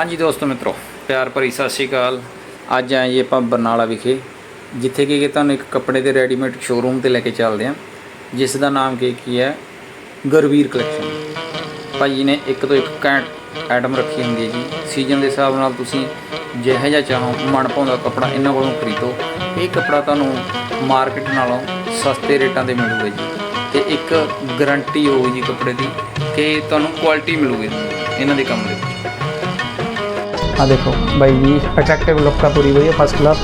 ਹਾਂਜੀ ਦੋਸਤੋ ਮਿੱਤਰੋ, ਪਿਆਰ ਭਰੀ ਸਤਿ ਸ਼੍ਰੀ ਅਕਾਲ। ਅੱਜ ਆਏ ਜੀ ਆਪਾਂ ਬਰਨਾਲਾ ਵਿਖੇ, ਜਿੱਥੇ ਕਿ ਤੁਹਾਨੂੰ ਇੱਕ ਕੱਪੜੇ ਦੇ ਰੈਡੀਮੇਡ ਸ਼ੋਰੂਮ ਤੇ ਲੈ ਕੇ ਚੱਲਦੇ ਹਾਂ, ਜਿਸ ਦਾ ਨਾਮ ਕੀ ਕੀ ਹੈ? ਗੁਰਵੀਰ ਕਲੈਕਸ਼ਨ ਭਾਜੀ ਨੇ ਇੱਕ ਤੋਂ ਇੱਕ ਕੈਂਟ ਆਈਟਮ ਰੱਖੀ ਹੁੰਦੀ ਹੈ ਜੀ। ਸੀਜ਼ਨ ਦੇ ਹਿਸਾਬ ਨਾਲ ਤੁਸੀਂ ਜਿਹੋ ਜਿਹਾ ਚਾਹੋ, ਮਨ ਪਾਉਂਦਾ ਕੱਪੜਾ ਇਹਨਾਂ ਕੋਲੋਂ ਖਰੀਦੋ। ਇਹ ਕੱਪੜਾ ਤੁਹਾਨੂੰ ਮਾਰਕੀਟ ਨਾਲੋਂ ਸਸਤੇ ਰੇਟਾਂ ਤੇ ਮਿਲੂਗਾ ਜੀ। ਤੇ ਇੱਕ ਗਾਰੰਟੀ ਹੋਊਗੀ ਜੀ ਕੱਪੜੇ ਦੀ ਕਿ ਤੁਹਾਨੂੰ ਕੁਆਲਿਟੀ ਮਿਲੂਗੀ ਇਹਨਾਂ ਦੇ ਕੰਮ ਦੇ। ਆ ਦੇਖੋ ਬਾਈ ਜੀ ਅਟਰੈਕਟਿਵ ਲੁੱਕ ਆ ਪੂਰੀ ਹੋਈ ਵਧੀਆ ਫਸਟ ਕਲਾਸ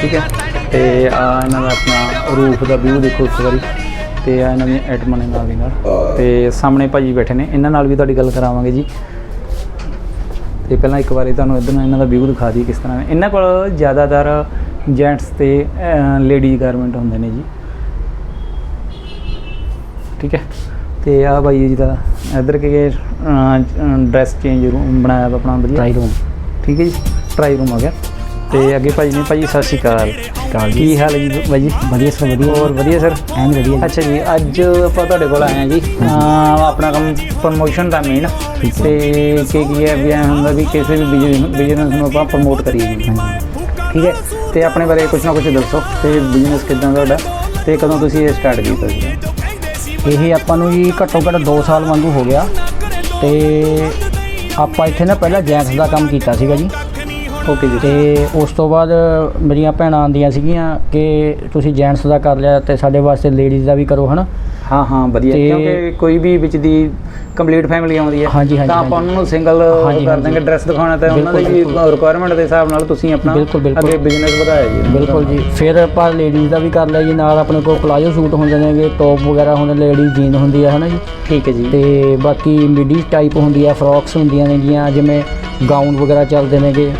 ਠੀਕ ਹੈ, ਤੇ ਆ ਇਹਨਾਂ ਦਾ ਆਪਣਾ ਰੂਫ ਦਾ ਵਿਊ ਦੇਖੋ ਇੱਕ ਵਾਰੀ, ਤੇ ਆ ਇਹਨਾਂ ਦੀਆਂ ਐਟਮਾਂ ਨੇ ਨਾਲ ਦੀ ਨਾਲ। ਤੇ ਸਾਹਮਣੇ ਭਾਜੀ ਬੈਠੇ ਨੇ, ਇਹਨਾਂ ਨਾਲ ਵੀ ਤੁਹਾਡੀ ਗੱਲ ਕਰਾਵਾਂਗੇ ਜੀ। ਤੇ ਪਹਿਲਾਂ ਇੱਕ ਵਾਰੀ ਤੁਹਾਨੂੰ ਇਧਰ ਇਹਨਾਂ ਦਾ ਵਿਊ ਦਿਖਾ ਦਈਏ ਕਿਸ ਤਰ੍ਹਾਂ ਇਹਨਾਂ ਕੋਲ ਜ਼ਿਆਦਾਤਰ ਜੈਂਟਸ ਤੇ ਲੇਡੀ ਗਾਰਮੈਂਟ ਹੁੰਦੇ ਨੇ ਜੀ। ਠੀਕ ਹੈ। ਤੇ ਆ ਬਾਈ ਜੀ ਦਾ ਇਧਰ ਕੇ ਡਰੈਸ ਚੇਂਜ ਰੂਮ ਬਣਾਇਆ ਆਪਣਾ ਵਧੀਆ। ਟਰਾਈ ਰੂਮ ਠੀਕ ਹੈ ਜੀ ਟਰਾਈ ਰੂਮ ਆ ਗਿਆ। ਤੇ ਅੱਗੇ ਭਾਜੀ ਨੇ ਭਾਜੀ ਸਤਿ ਸ਼੍ਰੀ ਅਕਾਲ। ਕਾਲ ਕੀ ਹਾਲ ਹੈ ਜੀ ਬਾਈ ਜੀ? ਵਧੀਆ ਸਰ ਵਧੀਆ। ਹੋਰ ਵਧੀਆ ਸਰ? ਐਨ ਵਧੀਆ। ਅੱਛਾ ਜੀ ਅੱਜ ਆਪਾਂ ਤੁਹਾਡੇ ਕੋਲ ਆਏ ਹਾਂ ਜੀ। ਆਪਣਾ ਕੰਮ ਪ੍ਰਮੋਸ਼ਨ ਦਾ ਮੇਨ ਤੇ ਕੀ ਕੀ ਹੈ ਵੀ ਹੁੰਦਾ ਵੀ ਕਿਸੇ ਵੀ ਬਿਜ਼ਨਸ ਨੂੰ ਆਪਾਂ ਪ੍ਰਮੋਟ ਕਰੀਏ ਜੀ। ਠੀਕ ਹੈ? ਤੇ ਆਪਣੇ ਬਾਰੇ ਕੁਝ ਨਾ ਕੁਝ ਦੱਸੋ ਤੇ ਬਿਜ਼ਨਸ ਕਿਦਾਂ ਤੁਹਾਡਾ ਤੇ ਕਦੋਂ ਤੁਸੀਂ ਇਹ ਸਟਾਰਟ ਕੀਤਾ ਜੀ ਇਹ ਆਪਾਂ ਨੂੰ ਜੀ ਘੱਟੋ ਘੱਟ 2 ਸਾਲ ਵਾਂਗੂ ਹੋ ਗਿਆ ਤੇ ਆਪਾਂ ਇੱਥੇ ਨਾ ਪਹਿਲਾਂ ਜੈਂਟਸ ਦਾ ਕੰਮ ਕੀਤਾ ਸੀਗਾ ਜੀ। ਓਕੇ ਜੀ। ਤੇ ਉਸ ਤੋਂ ਬਾਅਦ ਮੇਰੀਆਂ ਭੈਣਾਂ ਆਂਦੀਆਂ ਸੀਗੀਆਂ ਕਿ ਤੁਸੀਂ ਜੈਂਟਸ ਦਾ ਕਰ ਲਿਆ ਤੇ ਸਾਡੇ ਵਾਸਤੇ ਲੇਡੀਜ਼ ਦਾ ਵੀ ਕਰੋ ਹਨਾ? ਹਾਂ ਹਾਂ ਵਧੀਆ। ਤੇ- ਕਿਉਂਕਿ ਕੋਈ ਵੀ ਵਿੱਚ ਦੀ ਕੰਪਲੀਟ ਫੈਮਿਲੀ ਆਉਂਦੀ ਹੈ ਹਾਂਜੀ, ਤਾਂ ਆਪਾਂ। ਉਹਨਾਂ ਨੂੰ ਸਿੰਗਲ ਹਾਂਜੀ, ਕਰ। ਦਾਂਗੇ ਡਰੈਸ ਦਿਖਾਉਣਾ ਤਾਂ ਉਹਨਾਂ ਦੀ ਰਿਕੁਆਇਰਮੈਂਟ ਦੇ ਹਿਸਾਬ ਨਾਲ ਤੁਸੀਂ ਆਪਣਾ ਬਿਲਕੁਲ, ਬਿਲਕੁਲ। ਅੱਗੇ ਬਿਜ਼ਨਸ ਵਧਾਇਆ ਜੀ। ਬਿਲਕੁਲ ਜੀ। ਫਿਰ ਆਪਾਂ ਲੇਡੀਜ਼ ਦਾ ਵੀ ਕਰ ਲਿਆ ਜੀ ਨਾਲ ਆਪਣੇ ਕੋਲ ਪਲਾਜੋ ਸੂਟ ਹੁੰਦੇ ਨੇਗੇ ਟੌਪ ਵਗੈਰਾ ਹੁੰਦੇ ਲੇਡੀਜ਼ ਜੀਨ ਹੁੰਦੀ ਹੈ ਹਨਾ ਜੀ? ਠੀਕ ਹੈ ਜੀ। ਤੇ ਬਾਕੀ ਮਿਡੀ ਟਾਈਪ ਹੁੰਦੀ ਆ ਫਰੌਕਸ ਹੁੰਦੀਆਂ ਨੇਗੀਆਂ ਜਿਵੇਂ ਗਾਊਨ ਵਗੈਰਾ ਚੱਲਦੇ ਨੇਗੇ।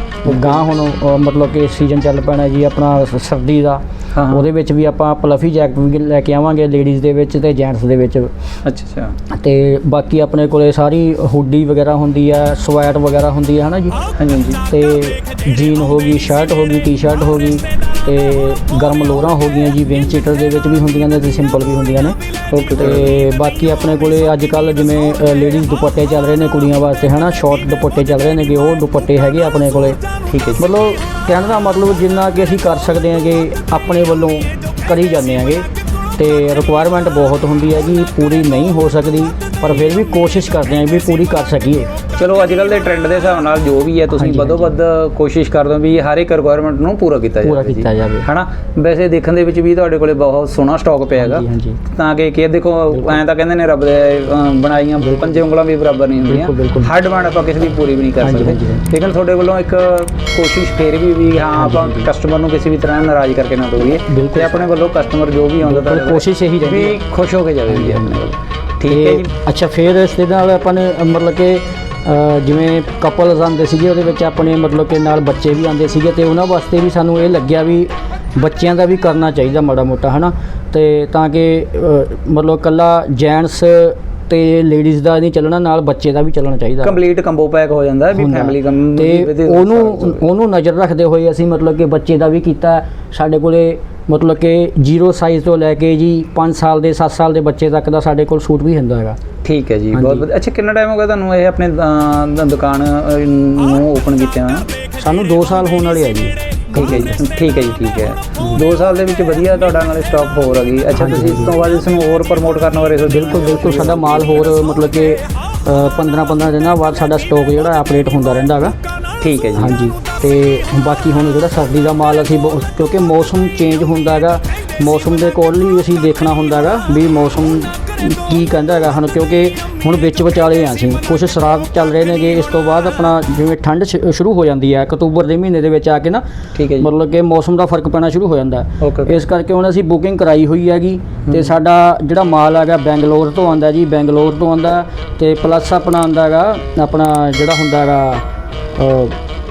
ਗਾਂ ਹੁਣ ਮਤਲਬ ਕਿ ਸੀਜ਼ਨ ਚੱਲ ਪੈਣਾ ਜੀ ਆਪਣਾ ਸ- ਸਰਦੀ ਦਾ। ਹਾਂ, ਹਾਂ। ਉਹਦੇ ਵਿੱਚ ਵੀ ਆਪਾਂ ਪਲਫੀ ਜੈਕਟ ਵੀ ਲੈ ਕੇ ਆਵਾਂਗੇ ਲੇਡੀਜ਼ ਦੇ ਵਿੱਚ ਤੇ ਜੈਂਟਸ ਦੇ ਵਿੱਚ। ਅੱਛਾ ਅੱਛਾ। ਤੇ ਬਾਕੀ ਆਪਣੇ ਕੋਲੇ ਸਾਰੀ ਹੁੱਡੀ ਵਗੈਰਾ ਹੁੰਦੀ ਆ ਸਵੈਟ ਵਗੈਰਾ ਹੁੰਦੀ ਆ ਹਨਾ ਜੀ? ਹਾਂਜੀ ਹਾਂਜੀ। ਤੇ ਜੀਨ ਹੋ ਗਈ ਸ਼ਰਟ ਹੋ ਗਈ ਟੀ-ਸ਼ਰਟ ਹੋ ਗਈ ਤੇ ਗਰਮ ਲੋਰਾਂ ਹੋ ਗਈਆਂ ਜੀ ਵਿੰਗ ਚੀਟਰ ਦੇ ਵਿੱਚ ਵੀ ਹੁੰਦੀਆਂ ਨੇ ਤੇ ਸਿੰਪਲ ਵੀ ਹੁੰਦੀਆਂ ਨੇ। ਓਕੇ ਤੇ ਬਾਕੀ ਆਪਣੇ ਕੋਲੇ ਅੱਜ ਕੱਲ ਜਿਵੇਂ ਲੇਡੀਜ਼ ਦੁਪੱਟੇ ਚੱਲ ਰਹੇ ਨੇ ਕੁੜੀਆਂ ਵਾਸਤੇ ਹਨਾ? ਸ਼ਾਰਟ ਦੁਪੱਟੇ ਚੱਲ ਰਹੇ ਨੇਗੇ ਉਹ ਦੁਪੱਟੇ ਹੈਗੇ ਆਪਣੇ ਕੋਲੇ। ਠੀਕ ਹੈ ਜੀ। ਮਤਲਬ ਕਹਿਣ ਦਾ ਮਤਲਬ ਜਿੰਨਾ ਕਿ ਅਸੀਂ ਕਰ ਸਕਦੇ ਹਾਂਗੇ ਆਪਣੇ ਵੱਲੋਂ ਕਰੀ ਜਾਂਦੇ ਹਾਂਗੇ ਤੇ ਰਿਕੁਆਇਰਮੈਂਟ ਬਹੁਤ ਹੁੰਦੀ ਹੈ ਜੀ ਪੂਰੀ ਨਹੀਂ ਹੋ ਸਕਦੀ। ਪਰ ਫਿਰ ਵੀ ਕੋਸ਼ਿਸ਼ ਕਰਦੇ ਹਾਂ ਵੀ ਪੂਰੀ ਕਰ ਸਕੀਏ। ਚਲੋ ਅੱਜ ਕੱਲ ਦੇ ਟ੍ਰੈਂਡ ਦੇ ਹਿਸਾਬ ਨਾਲ ਜੋ ਵੀ ਹੈ ਤੁਸੀਂ ਵੱਧੋ ਵੱਧ ਕੋਸ਼ਿਸ਼ ਕਰਦੇ ਹੋ ਵੀ ਹਰ ਇੱਕ ਰਿਕੁਆਇਰਮੈਂਟ ਨੂੰ ਪੂਰਾ ਕੀਤਾ ਜਾਵੇ ਪੂਰਾ। ਕੀਤਾ ਜਾਵੇ। ਹਨਾ? ਵੈਸੇ ਦੇਖਣ ਦੇ ਵਿੱਚ ਵੀ ਤੁਹਾਡੇ ਕੋਲੇ ਬਹੁਤ ਸੋਹਣਾ ਸਟਾਕ ਪਿਆ ਹੈਗਾ। ਤਾਂ ਕਿ ਕੀ ਦੇਖੋ ਐਂ ਤਾਂ ਕਹਿੰਦੇ ਨੇ ਰੱਬ ਦੇ ਬਣਾਈਆਂ ਪੰਜੇ ਉਂਗਲਾਂ ਵੀ ਬਰਾਬਰ ਨਹੀਂ ਹੁੰਦੀਆਂ। ਹਰ ਡਿਮਾਂਡ ਆਪਾਂ ਕਿਸੇ ਦੀ ਪੂਰੀ ਵੀ ਨਹੀਂ ਕਰ ਸਕਦੇ। ਲੇਕਿਨ ਤੁਹਾਡੇ ਵੱਲੋਂ ਇੱਕ ਕੋਸ਼ਿਸ਼ ਫੇਰ ਵੀ ਵੀ ਹਾਂ ਆਪਾਂ ਕਸਟਮਰ ਨੂੰ ਕਿਸੇ ਵੀ ਤਰ੍ਹਾਂ ਨਾਰਾਜ਼ ਕਰਕੇ ਨਾ ਦੋਈਏ। ਤੇ ਆਪਣੇ ਵੱਲੋਂ ਕਸਟਮਰ ਜੋ ਵੀ ਆਉਂਦਾ ਤੁਹਾਡੇ ਕੋਸ਼ਿਸ਼ ਇਹੀ ਰਹਿੰਦੀ ਵੀ ਖੁਸ਼ ਹੋ ਕੇ ਜਾਵੇ ਜੀ ਆਪਣੇ ਵੱਲ। ਠੀਕ ਹੈ ਜੀ। ਅੱਛਾ ਫਿਰ ਇਸ ਦੇ ਨਾਲ ਆਪਾਂ ਨੇ ਮਤਲਬ ਕਿ ਜਿਵੇਂ ਕਪਲਸ ਆਉਂਦੇ ਸੀਗੇ ਉਹਦੇ ਵਿੱਚ ਆਪਣੇ ਮਤਲਬ ਕਿ ਨਾਲ ਬੱਚੇ ਵੀ ਆਉਂਦੇ ਸੀਗੇ ਤੇ ਉਹਨਾਂ ਵਾਸਤੇ ਵੀ ਸਾਨੂੰ ਇਹ ਲੱਗਿਆ ਵੀ ਬੱਚਿਆਂ ਦਾ ਵੀ ਕਰਨਾ ਚਾਹੀਦਾ ਮਾੜਾ ਮੋਟਾ ਹਨਾ? ਤੇ ਤਾਂ ਕਿ ਮਤਲਬ ਕੱਲਾ ਜੈਂਟਸ ਤੇ ਲੇਡੀਜ਼ ਦਾ ਨਹੀਂ ਚੱਲਣਾ ਨਾਲ ਬੱਚੇ ਦਾ ਵੀ ਚੱਲਣਾ ਚਾਹੀਦਾ। ਕੰਪਲੀਟ ਕੰਬੋ ਪੈਕ ਹੋ ਜਾਂਦਾ ਵੀ। ਫੈਮਿਲੀ ਕੰਮ ਤੇ ਉਹਨੂੰ ਉਹਨੂੰ ਨਜ਼ਰ ਰੱਖਦੇ ਹੋਏ ਅਸੀਂ ਮਤਲਬ ਕਿ ਬੱਚੇ ਦਾ ਵੀ ਕੀਤਾ। ਸਾਡੇ ਕੋਲੇ ਮਤਲਬ ਕਿ 0 ਸਾਈਜ਼ ਤੋਂ ਲੈ ਕੇ ਜੀ 5 ਸਾਲ ਦੇ 7 ਸਾਲ ਦੇ ਬੱਚੇ ਤੱਕ ਦਾ ਸਾਡੇ ਕੋਲ ਸੂਟ ਵੀ ਹੁੰਦਾ ਹੈਗਾ। ਠੀਕ ਹੈ ਜੀ। ਬਹੁਤ ਵਧੀਆ। ਅੱਛਾ ਕਿੰਨਾ ਟਾਈਮ ਹੋ ਗਿਆ ਤੁਹਾਨੂੰ ਇਹ ਆਪਣੇ ਅਹ, ਦੁਕਾਨ ਅਹ, ਨੂੰ ਓਪਨ ਕੀਤੇ ਹੋਏ ਸਾਨੂੰ 2 ਸਾਲ ਹੋਣ ਵਾਲੇ ਆ ਜੀ। ਠੀਕ ਹੈ ਜੀ ਠੀਕ ਹੈ ਜੀ ਠੀਕ ਹੈ। 2 ਸਾਲ ਦੇ ਵਿੱਚ ਵਧੀਆ ਤੁਹਾਡਾ ਨਾਲੇ ਸਟਾਕ ਹੋਰ ਆ ਗਈ। ਅੱਛਾ ਤੁਸੀਂ ਇਸ ਤੋਂ ਬਾਅਦ ਇਸ ਨੂੰ ਹੋਰ ਪ੍ਰਮੋਟ ਕਰਨ ਬਾਰੇ ਸੋਚਿਆ? ਬਿਲਕੁਲ ਬਿਲਕੁਲ ਸਾਡਾ ਮਾਲ ਹੋਰ ਮਤਲਬ ਕਿ 15 15 ਦਿਨਾਂ ਬਾਅਦ ਸਾਡਾ ਸਟਾਕ ਜਿਹੜਾ ਅਪਡੇਟ ਹੁੰਦਾ ਰਹਿੰਦਾ ਹੈਗਾ। ਠੀਕ ਹੈ ਜੀ। ਹਾਂਜੀ। ਤੇ ਬਾਕੀ ਹੁਣ ਜਿਹੜਾ ਸਰਦੀ ਦਾ ਮਾਲ ਅਸੀਂ ਕਿਉਂਕਿ ਮੌਸਮ ਚੇਂਜ ਹੁੰਦਾ ਹੈਗਾ ਮੌਸਮ ਦੇ ਅਕੋਰਡਿੰਗਲੀ ਅਸੀਂ ਦੇਖਣਾ ਹੁੰਦਾ ਹੈਗਾ ਵੀ ਮੌਸਮ ਕੀ ਕਹਿੰਦਾ ਹੈਗਾ ਹੁਣ ਕਿਉਂਕਿ ਹੁਣ ਵਿੱਚ ਵਿਚਾਲੇ ਆ ਅਸੀਂ ਕੁਝ ਸਰਾਬ ਚੱਲ ਰਹੇ ਨੇਗੇ ਇਸ ਤੋਂ ਬਾਅਦ ਆਪਣਾ ਜਿਵੇਂ ਠੰਡ ਸ਼ੁਰੂ ਹੋ ਜਾਂਦੀ ਹੈ ਅਕਤੂਬਰ ਦੇ ਮਹੀਨੇ ਦੇ ਵਿੱਚ ਆ ਕੇ ਨਾ ਠੀਕ ਹੈ ਜੀ। ਮਤਲਬ ਕਿ ਮੌਸਮ ਦਾ ਫ਼ਰਕ ਪੈਣਾ ਸ਼ੁਰੂ ਹੋ ਜਾਂਦਾ। ਇਸ ਕਰਕੇ ਹੁਣ ਅਸੀਂ ਬੁਕਿੰਗ ਕਰਾਈ ਹੋਈ ਹੈਗੀ ਤੇ ਸਾਡਾ ਜਿਹੜਾ ਮਾਲ ਹੈਗਾ ਬੈਂਗਲੌਰ ਤੋਂ ਆਂਦਾ ਜੀ ਬੈਂਗਲੌਰ ਤੋਂ ਆਂਦਾ ਤੇ ਪਲੱਸ ਆਪਣਾ ਆਂਦਾ ਹੈਗਾ ਆਪਣਾ ਜਿਹੜਾ ਹੁੰਦਾ ਹੈਗਾ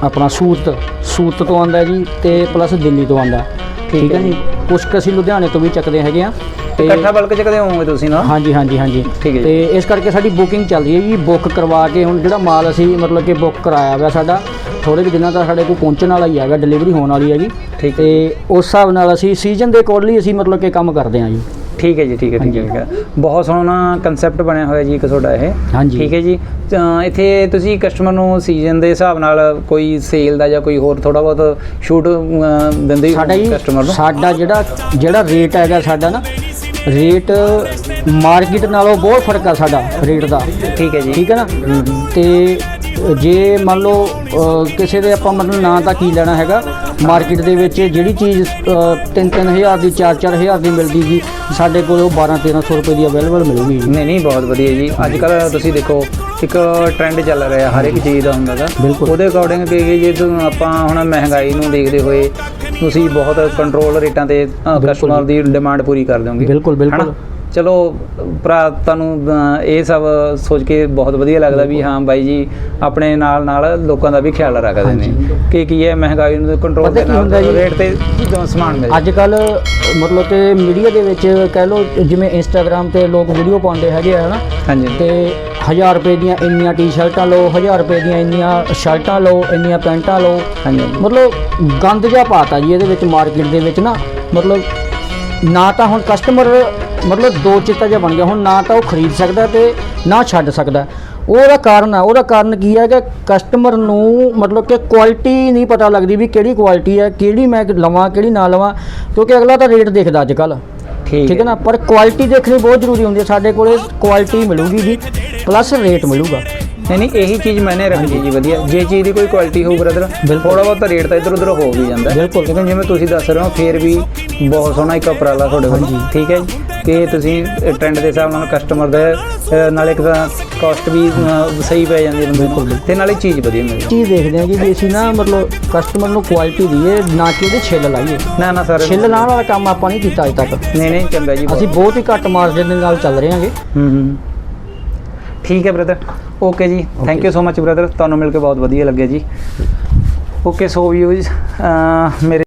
ਆਪਣਾ ਸੂਰਤ ਸੂਰਤ ਤੋਂ ਆਂਦਾ ਜੀ ਤੇ ਪਲੱਸ ਦਿੱਲੀ ਤੋਂ ਆਂਦਾ ਠੀਕ ਹੈ ਜੀ। ਕੁਛ ਕੁ ਅਸੀਂ ਲੁਧਿਆਣੇ ਤੋਂ ਵੀ ਚੱਕਦੇ ਹੈਗੇ ਆ ਤੇ ਇਕੱਠਾ ਬਲਕ ਚ ਕਦੇ ਹੋਵੋਗੇ ਤੁਸੀਂ ਨਾ? ਹਾਂਜੀ ਹਾਂਜੀ ਹਾਂਜੀ। ਠੀਕ ਹੈ। ਤੇ ਇਸ ਕਰਕੇ ਸਾਡੀ ਬੁਕਿੰਗ ਚੱਲ ਰਹੀ ਹੈ ਜੀ। ਬੁੱਕ ਕਰਵਾ ਕੇ ਹੁਣ ਜਿਹੜਾ ਮਾਲ ਅਸੀਂ ਮਤਲਬ ਕਿ ਬੁੱਕ ਕਰਾਇਆ ਹੋਇਆ ਸਾਡਾ ਥੋੜੇ ਕੁ ਦਿਨਾਂ ਤੱਕ ਸਾਡੇ ਕੋਲ ਪਹੁੰਚਣ ਵਾਲਾ ਹੀ ਹੈਗਾ ਡਿਲੀਵਰੀ ਹੋਣ ਵਾਲੀ ਹੈਗੀ ਤੇ ਉਸ ਹਿਸਾਬ ਨਾਲ ਅਸੀਂ ਸੀਜ਼ਨ ਦੇ ਅਕੋਰਡਲੀ ਅਸੀਂ ਮਤਲਬ ਕਿ ਕੰਮ ਕਰਦੇ ਹਾਂ ਜੀ। ਠੀਕ ਹੈ ਜੀ ਠੀਕ ਹੈ ਠੀਕ ਹੈ, ਠੀਕ ਹੈ। ਬਹੁਤ ਸੋਹਣਾ ਕਨਸੈਪਟ ਬਣਿਆ ਹੋਇਆ ਜੀ ਇੱਕ ਤੁਹਾਡਾ ਇਹ। ਹਾਂਜੀ। ਠੀਕ ਹੈ ਜੀ। ਤਾਂ ਇੱਥੇ ਤੁਸੀਂ ਕਸਟਮਰ ਨੂੰ ਸੀਜ਼ਨ ਦੇ ਹਿਸਾਬ ਨਾਲ ਕੋਈ ਸੇਲ ਦਾ ਜਾਂ ਕੋਈ ਹੋਰ ਥੋੜਾ ਬਹੁਤ ਛੂਟ ਦਿੰਦੇ ਸਾਡਾ ਜੀ ਕਸਟਮਰ ਨੂੰ? ਸਾਡਾ ਜਿਹੜਾ ਜਿਹੜਾ ਰੇਟ ਹੈਗਾ ਸਾਡਾ ਨਾ ਰੇਟ ਮਾਰਕੀਟ ਨਾਲੋਂ ਬਹੁਤ ਫ਼ਰਕ ਆ ਸਾਡਾ ਰੇਟ ਦਾ। ਠੀਕ ਹੈ ਜੀ। ਠੀਕ ਹੈ ਨਾ? ਤੇ ਜੇ ਮੰਨ ਲਓ ਅ, ਕਿਸੇ ਦੇ ਆਪਾਂ ਮਤਲਬ ਨਾਂ ਤਾਂ ਕੀ ਲੈਣਾ ਹੈਗਾ ਮਾਰਕੀਟ ਦੇ ਵਿੱਚ ਜਿਹੜੀ ਚੀਜ਼ 3-3000 ਦੀ 4-4000 ਦੀ ਮਿਲਦੀ ਜੀ ਸਾਡੇ ਕੋਲ ਉਹ 12-1300 ਰੁਪਏ ਦੀ ਅਵੇਲੇਬਲ ਮਿਲੂਗੀ ਜੀ ਨਹੀਂ ਨਹੀਂ ਬਹੁਤ ਵਧੀਆ ਜੀ ਅੱਜ ਕੱਲ ਤੁਸੀਂ ਦੇਖੋ ਇੱਕ ਟ੍ਰੈਂਡ ਚੱਲ ਰਿਹਾ ਹਰ ਇੱਕ ਚੀਜ਼ ਦਾ ਹੁੰਦਾ ਗਾ ਬਿਲਕੁਲ। ਉਹਦੇ ਅਕੋਰਡਿੰਗ ਕਿ ਜੇ ਤੁਹਾਨੂੰ ਆਪਾਂ ਹੁਣ ਮਹਿੰਗਾਈ ਨੂੰ ਦੇਖਦੇ ਹੋਏ ਤੁਸੀਂ ਬਹੁਤ ਕੰਟਰੋਲ ਰੇਟਾਂ ਤੇ ਕਸਟਮਰ ਦੀ ਡਿਮਾਂਡ ਪੂਰੀ ਕਰ ਦਿਓਗੇ ਬਿਲਕੁਲ, ਬਿਲਕੁਲ। ਹਨਾ? ਚਲੋ ਭਰਾ ਤੁਹਾਨੂੰ ਇਹ ਸਭ ਸੋਚ ਕੇ ਬਹੁਤ ਵਧੀਆ ਲੱਗਦਾ ਵੀ ਹਾਂ ਬਾਈ ਜੀ ਆਪਣੇ ਨਾਲ ਨਾਲ ਲੋਕਾਂ ਦਾ ਵੀ ਖਿਆਲ ਰੱਖਦੇ ਨੇ। ਕਿ ਕੀ ਹੈ ਮਹਿੰਗਾਈ ਨੂੰ ਕੰਟਰੋਲ ਦੇ ਨਾਲ? ਰੇਟ ਤੇ ਸਮਾਨ ਮਿਲ? ਅੱਜ ਕੱਲ ਮਤਲਬ ਕਿ ਮੀਡੀਆ ਦੇ ਵਿੱਚ ਕਹਿ ਲਓ ਜਿਵੇਂ ਇੰਸਟਾਗ੍ਰam ਤੇ ਲੋਕ ਵੀਡੀਓ ਪਾਉਂਦੇ ਹੈਗੇ ਆ ਹਨਾ? ਹਾਂਜੀ। ਤੇ 1000 ਰੁਪਏ ਦੀਆਂ ਇੰਨੀਆਂ ਟੀ-ਸ਼ਰਟਾਂ ਲਓ 1000 ਰੁਪਏ ਦੀਆਂ ਇੰਨੀਆਂ ਸ਼ਰਟਾਂ ਲਓ ਇੰਨੀਆਂ ਪੈਂਟਾਂ ਲਓ। ਹਾਂਜੀ। ਮਤਲਬ ਗੰਦ ਜਿਹਾ ਪਾਤਾ ਜੀ ਇਹਦੇ ਵਿੱਚ ਮਾਰਕੀਟ ਦੇ ਵਿੱਚ ਨਾ? ਮਤਲਬ ਨਾ ਤਾਂ ਹੁਣ ਕਸਟਮਰ ਮਤਲਬ ਦੋ ਚਿੱਤਾ ਜਿਹਾ ਬਣ ਗਿਆ। ਹੁਣ ਨਾ ਤਾਂ ਉਹ ਖਰੀਦ ਸਕਦਾ ਤੇ ਨਾ ਛੱਡ ਸਕਦਾ। ਉਹਦਾ ਕਾਰਨ ਆ। ਉਹਦਾ ਕਾਰਨ ਕੀ ਹੈ ਕਿ ਕਸਟਮਰ ਨੂੰ ਮਤਲਬ ਕਿ ਕੁਆਲਿਟੀ ਨਹੀਂ ਪਤਾ ਲੱਗਦੀ ਵੀ ਕਿਹੜੀ ਕੁਆਲਿਟੀ ਹੈ ਕਿਹੜੀ ਮੈਂ ਲਵਾਂ ਕਿਹੜੀ ਨਾ ਲਵਾਂ ਕਿਉਂਕਿ ਅਗਲਾ ਤਾਂ ਰੇਟ ਦੇਖਦਾ ਅੱਜ ਕੱਲ ਠੀਕ ਠੀਕ ਹੈ ਨਾ? ਪਰ ਕੁਆਲਿਟੀ ਦੇਖਣੀ ਬਹੁਤ ਜ਼ਰੂਰੀ ਹੁੰਦੀ ਹੈ। ਸਾਡੇ ਕੋਲੇ ਕੁਆਲਿਟੀ ਮਿਲੂਗੀ ਜੀ ਪਲੱਸ ਰੇਟ ਮਿਲੂਗਾ। ਨਹੀਂ ਨਹੀਂ ਇਹੀ ਚੀਜ਼ ਮੈਨੇ ਰੱਖੀ ਜੀ ਵਧੀਆ। ਜੇ ਚੀਜ਼ ਦੀ ਕੋਈ ਕੁਆਲਿਟੀ ਹੋਊ ਬ੍ਰਦਰ ਥੋੜਾ ਬਹੁਤ ਰੇਟ ਤਾਂ ਇੱਧਰ ਉੱਧਰ ਹੋ ਵੀ ਜਾਂਦਾ। ਬਿਲਕੁਲ। ਲੇਕਿਨ ਜਿਵੇਂ ਤੁਸੀਂ ਦੱਸ ਰਹੇ ਹੋ ਫੇਰ ਵੀ ਬਹੁਤ ਸੋਹਣਾ ਇੱਕ ਉਪਰਾਲਾ ਤੁਹਾਡੇ ਕੋਲ। ਠੀਕ ਹੈ ਜੀ? ਕਿ ਤੁਸੀਂ ਟ੍ਰੈਂਡ ਦੇ ਹਿਸਾਬ ਨਾਲ ਕਸਟਮਰ ਦਾ ਨਾਲੇ ਇੱਕ ਤਾਂ ਕਾਸਟ ਵੀ ਸਹੀ ਪੈ ਜਾਂਦੀ ਹੈ ਨੂੰ। ਤੇ ਨਾਲੇ ਚੀਜ਼ ਵਧੀਆ ਮਿਲਦੀ ਚੀਜ਼ ਦੇਖਦੇ ਹਾਂ ਕਿ ਵੀ ਅਸੀਂ ਨਾ ਮਤਲਬ ਕਸਟਮਰ ਨੂੰ ਕੁਆਲਿਟੀ ਦਈਏ ਨਾ ਕਿ ਉਹਦੇ ਛਿੱਲ ਲਾਈਏ। ਨਾ ਨਾ ਸਰ ਛਿੱਲ ਲਾਉਣ ਵਾਲਾ ਕੰਮ ਆਪਾਂ ਨਹੀਂ ਕੀਤਾ ਅਜੇ ਤੱਕ। ਨਹੀਂ ਨਹੀਂ ਚੰਗਾ ਜੀ। ਅਸੀਂ ਬਹੁਤ। ਹੀ ਘੱਟ ਮਾਰਜਨ ਦੇ ਨਾਲ ਚੱਲ ਰਹੇ ਹਾਂਗੇ। ਹੂੰ ਹੂੰ। ਠੀਕ ਹੈ ਬ੍ਰਦਰ ਓਕੇ ਜੀ। Thank you so much brother ਤੁਹਾਨੂੰ ਮਿਲ ਕੇ ਬਹੁਤ ਵਧੀਆ ਲੱਗਿਆ ਜੀ। ਓਕੇ ਸੋ ਯੂਜ਼ ਮੇਰੇ